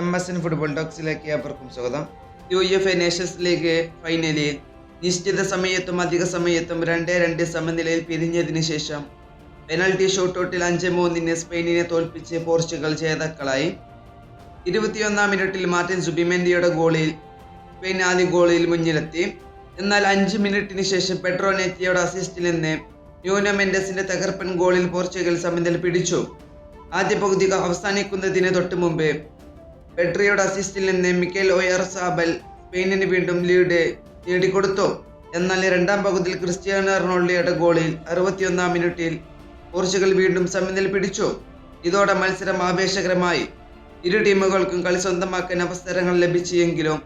M S N football ടോക്സിലേക്ക് ഏവർക്കും സ്വാഗതം. U F A nations league ഫൈനലിൽ നിശ്ചിത സമയത്തും അധിക സമയത്തും രണ്ടേ രണ്ട് സമനിലയിൽ പിരിഞ്ഞതിന് ശേഷം പെനൽറ്റി ഷൂട്ടൗട്ടിൽ അഞ്ച് മൂന്നിന് സ്പെയിനിനെ തോൽപ്പിച്ച് പോർച്ചുഗൽ ജേതാക്കളായി. ഇരുപത്തിയൊന്നാം മിനിറ്റിൽ മാർട്ടിൻ സുബിമെൻഡിയുടെ ഗോളിൽ സ്പെയിൻ ആദ്യ ഗോളിൽ മുന്നിലെത്തി. എന്നാൽ അഞ്ച് മിനിറ്റിന് ശേഷം പെട്രോ നെറ്റിയുടെ അസിസ്റ്റിൽ നിന്ന് ന്യൂനോ മെൻഡസിന്റെ തകർപ്പൻ ഗോളിൽ പോർച്ചുഗൽ സമനില പിടിച്ചു. ആദ്യ പകുതി അവസാനിക്കുന്നതിന് തൊട്ട് മുമ്പ് പെട്രിയുടെ അസിസ്റ്റിൽ നിന്ന് മിക്കേൽ ഒയർ സാബൽ സ്പെയിനിന് വീണ്ടും ലീഡ് നേടിക്കൊടുത്തു. എന്നാൽ രണ്ടാം പകുതിയിൽ ക്രിസ്ത്യാനോ റൊണാൾഡോയുടെ ഗോളിൽ അറുപത്തിയൊന്നാം മിനിറ്റിൽ പോർച്ചുഗൽ വീണ്ടും സമനില പിടിച്ചു. ഇതോടെ മത്സരം ആവേശകരമായി. ഇരു ടീമുകൾക്കും കളി സ്വന്തമാക്കാൻ അവസരങ്ങൾ ലഭിച്ചെങ്കിലും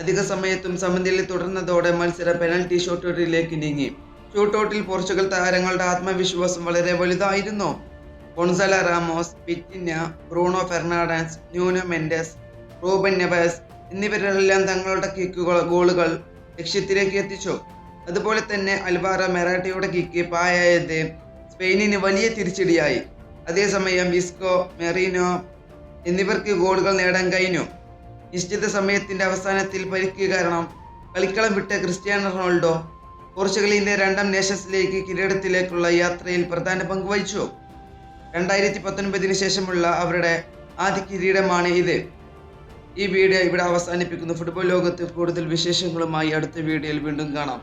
അധിക സമയത്തും സമനില തുടർന്നതോടെ മത്സരം പെനൽറ്റി ഷൂട്ടൗട്ടിലേക്ക് നീങ്ങി. ഷൂട്ടൗട്ടിൽ പോർച്ചുഗൽ താരങ്ങളുടെ ആത്മവിശ്വാസം വളരെ വലുതായിരുന്നു. Goncalo Ramos Vitinha Bruno Fernandes Nuno Mendes Ruben Neves എന്നിവരെല്ലാം തങ്ങളുടെ കിക്കുകൾ ഗോളുകൾ ലക്ഷ്യത്തിലേക്ക് എത്തിച്ചു. അതുപോലെ തന്നെ അൽവാറ മെറാട്ടയുടെ കിക്ക് പായായത് സ്പെയിനിന് വലിയ തിരിച്ചടിയായി. അതേസമയം വിസ്കോ മെറീനോ എന്നിവർക്ക് ഗോളുകൾ നേടാൻ കഴിഞ്ഞു. നിശ്ചിത സമയത്തിന്റെ അവസാനത്തിൽ പരിക്ക് കാരണം കളിക്കളം വിട്ട ക്രിസ്ത്യാനോ റൊണാൾഡോ പോർച്ചുഗലിന്റെ രണ്ടാം നേഷൻസ് ലീഗ് കിരീടത്തിലേക്കുള്ള യാത്രയിൽ പ്രധാന പങ്ക് വഹിച്ചു. രണ്ടായിരത്തി പത്തൊൻപതിന് ശേഷമുള്ള അവരുടെ ആദ്യ കിരീടമാണ് ഇത്. ഈ വീഡിയോ ഇവിടെ അവസാനിപ്പിക്കുന്നു. ഫുട്ബോൾ ലോകത്ത് കൂടുതൽ വിശേഷങ്ങളുമായി അടുത്ത വീഡിയോയിൽ വീണ്ടും കാണാം.